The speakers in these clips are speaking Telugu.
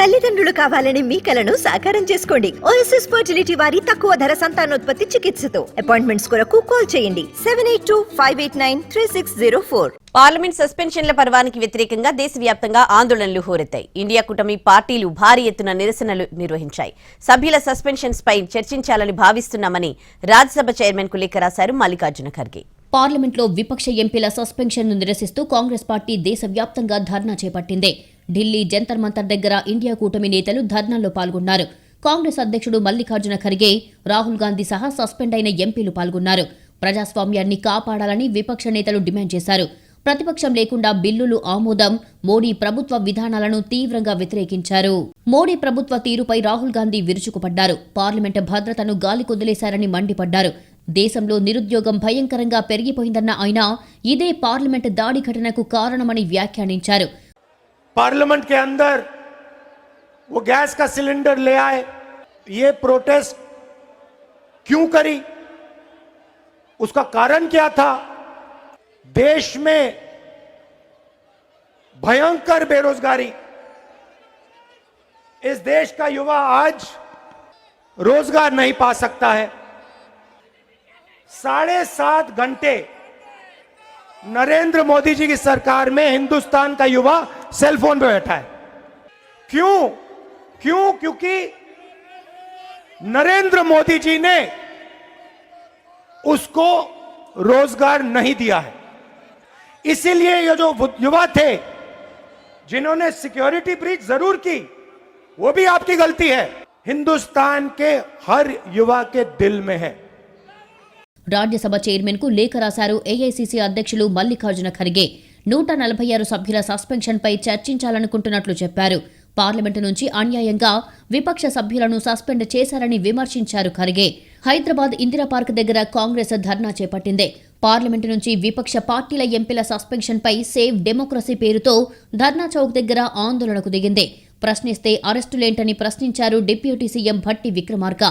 తల్లిదండ్రులు కావాలని మీ కలను సాకారం చేసుకోండి. ఓఎస్ఎస్ ఫర్టిలిటీ వారి తక్కువ ధర సంతానోత్పత్తి చికిత్సతో. అపాయింట్మెంట్స్ కొరకు కాల్ చేయండి. Seven eight two five eight nine three six zero four parliament సస్పెన్షన్ల పర్వానికి వ్యతిరేకంగా దేశవ్యాప్తంగా ఆందోళనలు హోరెత్తాయి. ఇండియా కూటమి పార్టీలు భారీ ఎత్తున నిరసనలు నిర్వహించాయి. సభ్యుల సస్పెన్షన్స్ పై చర్చించాలని భావిస్తున్నామని రాజ్యసభ చైర్మన్కు లేఖ రాశారు మల్లికార్జున ఖర్గే. పార్లమెంట్లో విపక్ష ఎంపీల సస్పెన్షన్ను నిరసిస్తూ కాంగ్రెస్ పార్టీ దేశవ్యాప్తంగా ధర్నా చేపట్టింది. ఢిల్లీ జంతర్ మంతర్ దగ్గర ఇండియా కూటమి నేతలు ధర్నాల్లో పాల్గొన్నారు. కాంగ్రెస్ అధ్యక్షుడు మల్లికార్జున ఖర్గే రాహుల్ గాంధీ సహా సస్పెండ్ అయిన ఎంపీలు పాల్గొన్నారు. ప్రజాస్వామ్యాన్ని కాపాడాలని విపక్ష నేతలు డిమాండ్ చేశారు. ప్రతిపక్షం లేకుండా బిల్లులు ఆమోదం మోడీ ప్రభుత్వ విధానాలను తీవ్రంగా వ్యతిరేకించారు. మోడీ ప్రభుత్వ తీరుపై రాహుల్ గాంధీ విరుచుకుపడ్డారు. పార్లమెంటు భద్రతను గాలి కుదిలేశారని మండిపడ్డారు. దేశంలో నిరుద్యోగం భయంకరంగా పెరిగిపోయిందన్న ఆయన ఇదే పార్లమెంటు దాడి ఘటనకు కారణమని వ్యాఖ్యానించారు. पार्लियामेंट के अंदर वो गैस का सिलेंडर ले आए, ये प्रोटेस्ट क्यों करी? उसका कारण क्या था? देश में भयंकर बेरोजगारी। इस देश का युवा आज रोज़गार नहीं पा सकता है। साढ़े सात घंटे नरेंद्र मोदी जी की सरकार में हिंदुस्तान का युवा सेल फोन पे बैठा है क्यों क्यों क्योंकि नरेंद्र मोदी जी ने उसको रोजगार नहीं दिया है इसीलिए ये जो युवा थे जिन्होंने सिक्योरिटी ब्रीच जरूर की वो भी आपकी गलती है हिंदुस्तान के हर युवा के दिल में है రాజ్యసభ చైర్మన్ కు లేఖ రాశారు ఏఐసీసీ అధ్యక్షులు మల్లికార్జున ఖర్గే నూట నలభై ఆరు సభ్యుల సస్పెన్షన్పై చర్చించాలనుకుంటున్నట్లు చెప్పారు. పార్లమెంటు నుంచి అన్యాయంగా విపక్ష సభ్యులను సస్పెండ్ చేశారని విమర్శించారు ఖర్గే. హైదరాబాద్ ఇందిరా పార్క్ దగ్గర కాంగ్రెస్ ధర్నా చేపట్టింది. పార్లమెంటు నుంచి విపక్ష పార్టీల ఎంపీల సస్పెన్షన్పై సేవ్ డెమోక్రసీ పేరుతో ధర్నా చౌక్ దగ్గర ఆందోళనకు దిగింది. ప్రశ్నిస్తే అరెస్టులేంటని ప్రశ్నించారు డిప్యూటీ సీఎం భట్టి విక్రమార్క.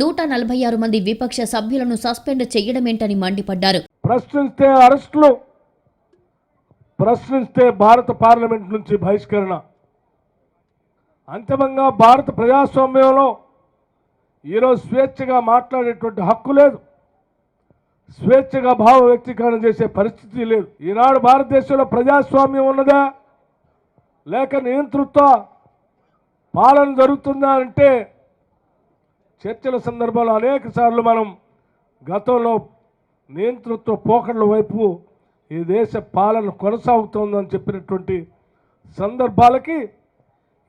నూట నలభై ఆరు మంది విపక్ష సభ్యులను సస్పెండ్ చేయడమేంటని మండిపడ్డారు. ప్రశ్నిస్తే అరెస్టులు ప్రశ్నిస్తే భారత పార్లమెంట్ నుంచి బహిష్కరణ. అంతిమంగా భారత ప్రజాస్వామ్యంలో ఈరోజు స్వేచ్ఛగా మాట్లాడేటువంటి హక్కు లేదు. స్వేచ్ఛగా భావ వ్యక్తీకరణ చేసే పరిస్థితి లేదు. ఈనాడు భారతదేశంలో ప్రజాస్వామ్యం ఉన్నదా? లేక నియంతృత్వ పాలన జరుగుతుందా అంటే చర్చల సందర్భంలో అనేక మనం గతంలో నియంతృత్వ పోకడల వైపు ఈ దేశ పాలన కొనసాగుతోందని చెప్పినటువంటి సందర్భాలకి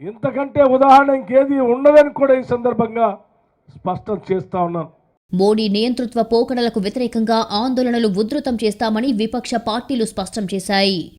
ఇంతకంటే ఉదాహరణ ఇంకేది ఉండదని కూడా ఈ సందర్భంగా స్పష్టం చేస్తా ఉన్నాను. మోడీ నియంతృత్వ పోకడలకు వ్యతిరేకంగా ఆందోళనలు ఉధృతం చేస్తామని విపక్ష పార్టీలు స్పష్టం చేశాయి.